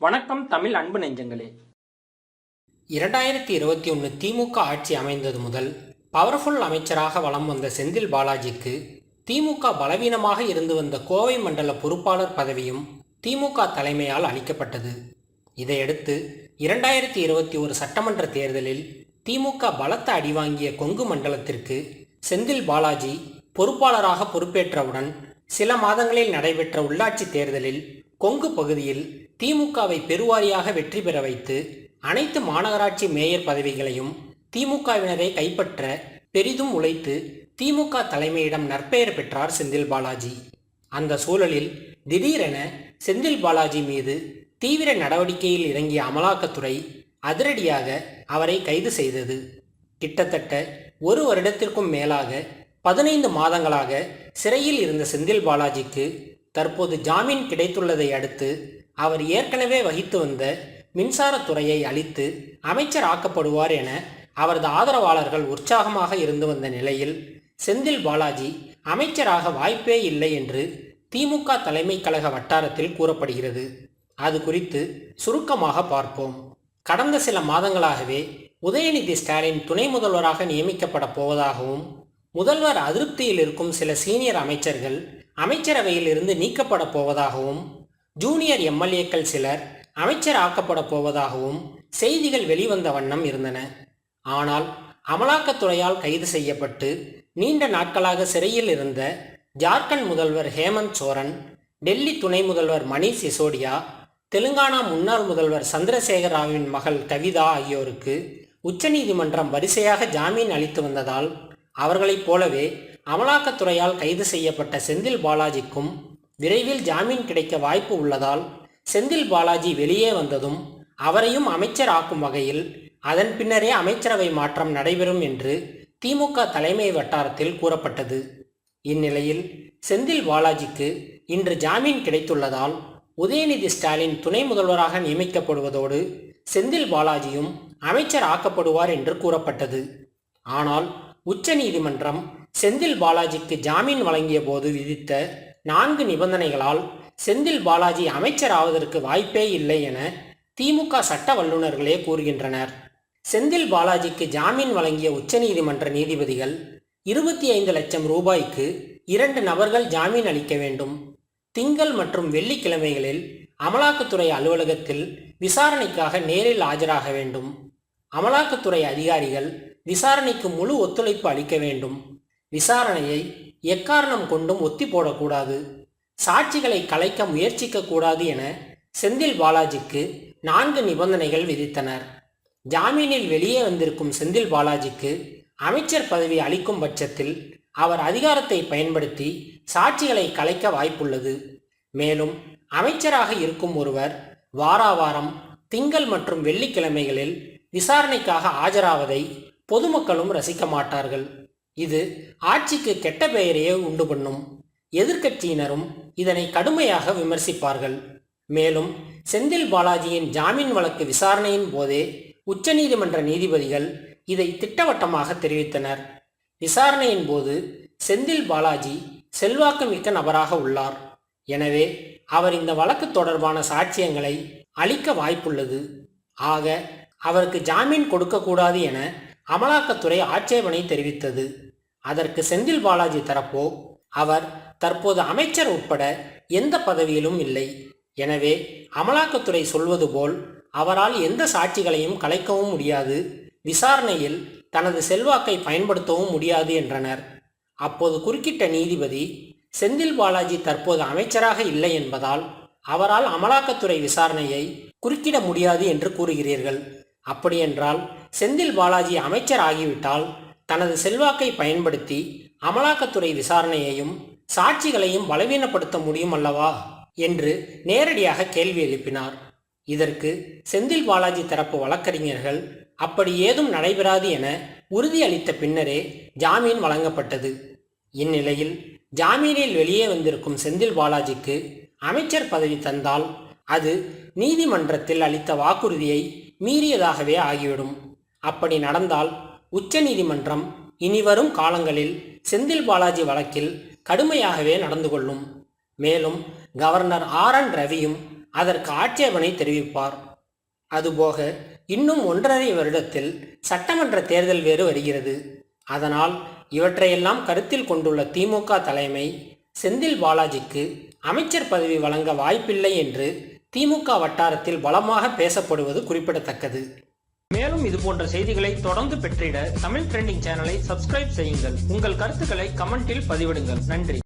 வணக்கம் தமிழ் அன்பு நெஞ்சங்களே. இரண்டாயிரத்தி இருபத்தி ஒன்று திமுக ஆட்சி அமைந்தது முதல் பவர்ஃபுல் அமைச்சராக வலம் வந்த செந்தில் பாலாஜிக்கு திமுக பலவீனமாக இருந்து வந்த கோவை மண்டல பொறுப்பாளர் பதவியும் திமுக தலைமையால் அளிக்கப்பட்டது. இதையடுத்து இரண்டாயிரத்தி இருபத்தி ஒரு சட்டமன்ற தேர்தலில் திமுக பலத்த அடிவாங்கிய கொங்கு மண்டலத்திற்கு செந்தில் பாலாஜி பொறுப்பாளராக பொறுப்பேற்றவுடன் சில மாதங்களில் நடைபெற்ற உள்ளாட்சி தேர்தலில் கொங்கு பகுதியில் திமுகவை பெருவாரியாக வெற்றி பெற வைத்து அனைத்து மாநகராட்சி மேயர் பதவிகளையும் திமுகவினரை கைப்பற்ற பெரிதும் உழைத்து திமுக தலைமையிடம் நற்பெயர் பெற்றார் செந்தில் பாலாஜி. அந்த சூழலில் திடீரென செந்தில் பாலாஜி மீது தீவிர நடவடிக்கையில் இறங்கிய அமலாக்கத்துறை அதிரடியாக அவரை கைது செய்தது. கிட்டத்தட்ட ஒரு வருடத்திற்கும் மேலாக பதினைந்து மாதங்களாக சிறையில் இருந்த செந்தில் பாலாஜிக்கு தற்போது ஜாமீன் கிடைத்துள்ளதை அடுத்து அவர் ஏற்கனவே வகித்து வந்த மின்சாரத்துறையை அளித்து அமைச்சர் ஆக்கப்படுவார் என அவரது ஆதரவாளர்கள் உற்சாகமாக இருந்து வந்த நிலையில் செந்தில் பாலாஜி அமைச்சராக வாய்ப்பே இல்லை என்று திமுக தலைமை கழக வட்டாரத்தில் கூறப்படுகிறது. அது குறித்து சுருக்கமாக பார்ப்போம். கடந்த சில மாதங்களாகவே உதயநிதி ஸ்டாலின் துணை முதல்வராக நியமிக்கப்பட போவதாகவும் முதல்வர் அதிருப்தியில் இருக்கும் சில சீனியர் அமைச்சர்கள் அமைச்சரவையில் இருந்து நீக்கப்பட போவதாகவும் ஜூனியர் எம்எல்ஏக்கள் சிலர் அமைச்சர் ஆக்கப்பட போவதாகவும் செய்திகள் வெளிவந்த வண்ணம் இருந்தன. ஆனால் அமலாக்கத்துறையால் கைது செய்யப்பட்டு நீண்ட நாட்களாக சிறையில் இருந்த ஜார்க்கண்ட் முதல்வர் ஹேமந்த் சோரன் டெல்லி துணை முதல்வர் மணீஷ் சிசோடியா தெலுங்கானா முன்னாள் முதல்வர் சந்திரசேகர் ராவின் மகள் கவிதா ஆகியோருக்கு உச்சநீதிமன்றம் வரிசையாக ஜாமீன் அளித்து வந்ததால் அவர்களைப் போலவே அமலாக்கத்துறையால் கைது செய்யப்பட்ட செந்தில் பாலாஜிக்கும் விரைவில் ஜாமீன் கிடைக்க வாய்ப்பு உள்ளதால் செந்தில் பாலாஜி வெளியே வந்ததும் அவரையும் அமைச்சர் ஆக்கும் வகையில் அதன் பின்னரே அமைச்சரவை மாற்றம் நடைபெறும் என்று திமுக தலைமை வட்டாரத்தில் கூறப்பட்டது. இந்நிலையில் செந்தில் பாலாஜிக்கு இன்று ஜாமீன் கிடைத்துள்ளதால் உதயநிதி ஸ்டாலின் துணை முதல்வராக நியமிக்கப்படுவதோடு செந்தில் பாலாஜியும் அமைச்சர் ஆக்கப்படுவார் என்று கூறப்பட்டது. ஆனால் உச்சநீதிமன்றம் செந்தில் பாலாஜிக்கு ஜாமீன் வழங்கிய போது விதித்த நான்கு நிபந்தனைகளால் செந்தில் பாலாஜி அமைச்சர் ஆவதற்கு வாய்ப்பே இல்லை என திமுக சட்ட வல்லுநர்களே கூறுகின்றனர். செந்தில் பாலாஜிக்கு ஜாமீன் வழங்கிய உச்சநீதிமன்ற நீதிபதிகள் இருபத்தி ஐந்து லட்சம் ரூபாய்க்கு இரண்டு நபர்கள் ஜாமீன் அளிக்க வேண்டும். திங்கள் மற்றும் வெள்ளிக்கிழமைகளில் அமலாக்கத்துறை அலுவலகத்தில் விசாரணைக்காக நேரில் ஆஜராக வேண்டும். அமலாக்கத்துறை அதிகாரிகள் விசாரணைக்கு முழு ஒத்துழைப்பு அளிக்க வேண்டும். விசாரணையை எக்காரணம் கொண்டும் ஒத்தி போடக்கூடாது. சாட்சிகளை கலைக்க முயற்சிக்க கூடாது என செந்தில் பாலாஜிக்கு நான்கு நிபந்தனைகள் விதித்தனர். ஜாமீனில் வெளியே வந்திருக்கும் செந்தில் பாலாஜிக்கு அமைச்சர் பதவி அளிக்கும் பட்சத்தில் அவர் அதிகாரத்தை பயன்படுத்தி சாட்சிகளை கலைக்க வாய்ப்புள்ளது. மேலும் அமைச்சராக இருக்கும் ஒருவர் வாராவாரம் திங்கள் மற்றும் வெள்ளிக்கிழமைகளில் விசாரணைக்காக ஆஜராவதை பொதுமக்களும் ரசிக்க மாட்டார்கள். இது ஆட்சிக்கு கெட்ட பெயரையே உண்டு பண்ணும். எதிர்க்கட்சியினரும் இதனை கடுமையாக விமர்சிப்பார்கள். மேலும் செந்தில் பாலாஜியின் ஜாமீன் வழக்கு விசாரணையின் போதே உச்சநீதிமன்ற நீதிபதிகள் இதை திட்டவட்டமாக தெரிவித்தனர். விசாரணையின் போது செந்தில் பாலாஜி செல்வாக்கு மிக்க நபராக உள்ளார். எனவே அவர் இந்த வழக்கு தொடர்பான சாட்சியங்களை அளிக்க வாய்ப்புள்ளது. ஆக அவருக்கு ஜாமீன் கொடுக்கக்கூடாது என அமலாக்கத்துறை ஆட்சேபனை தெரிவித்தது. அதற்கு செந்தில் பாலாஜி தரப்போ அவர் தற்போது அமைச்சர் உட்பட எந்த பதவியிலும் இல்லை. எனவே அமலாக்கத்துறை சொல்வது போல் அவரால் எந்த சாட்சிகளையும் கலைக்கவும் முடியாது. விசாரணையில் தனது செல்வாக்கை பயன்படுத்தவும் முடியாது என்றனர். அப்போது குறுக்கிட்ட நீதிபதி செந்தில் பாலாஜி தற்போது அமைச்சராக இல்லை என்பதால் அவரால் அமலாக்கத்துறை விசாரணையை குறுக்கிட முடியாது என்று கூறுகிறீர்கள். அப்படியென்றால் செந்தில் பாலாஜி அமைச்சர் ஆகிவிட்டால் தனது செல்வாக்கை பயன்படுத்தி அமலாக்கத்துறை விசாரணையையும் சாட்சிகளையும் பலவீனப்படுத்த முடியும் அல்லவா? என்று நேரடியாக கேள்வி எழுப்பினார். இதற்கு செந்தில் பாலாஜி தரப்பு வழக்கறிஞர்கள் அப்படி ஏதும் நடைபெறாது என உறுதியளித்த பின்னரே ஜாமீன் வழங்கப்பட்டது. இந்நிலையில் ஜாமீனில் வெளியே வந்திருக்கும் செந்தில் பாலாஜிக்கு அமைச்சர் பதவி தந்தால் அது நீதிமன்றத்தில் அளித்த வாக்குறுதியை மீறியதாகவே ஆகிவிடும். அப்படி நடந்தால் உச்சநீதிமன்றம் இனிவரும் காலங்களில் செந்தில் பாலாஜி வழக்கில் கடுமையாகவே நடந்து கொள்ளும். மேலும் கவர்னர் ஆர் என் ரவியும் அதற்கு ஆட்சேபனை தெரிவிப்பார். அதுபோக இன்னும் ஒன்றரை வருடத்தில் சட்டமன்ற தேர்தல் வேறு வருகிறது. அதனால் இவற்றையெல்லாம் கருத்தில் கொண்டுள்ள திமுக தலைமை செந்தில் பாலாஜிக்கு அமைச்சர் பதவி வழங்க வாய்ப்பில்லை என்று திமுக வட்டாரத்தில் பலமாக பேசப்படுவது குறிப்பிடத்தக்கது. மேலும் இது போன்ற செய்திகளை தொடர்ந்து பெற்றிட தமிழ் ட்ரெண்டிங் சேனலை சப்ஸ்கிரைப் செய்யுங்கள். உங்கள் கருத்துக்களை கமெண்டில் பதிவிடுங்கள். நன்றி.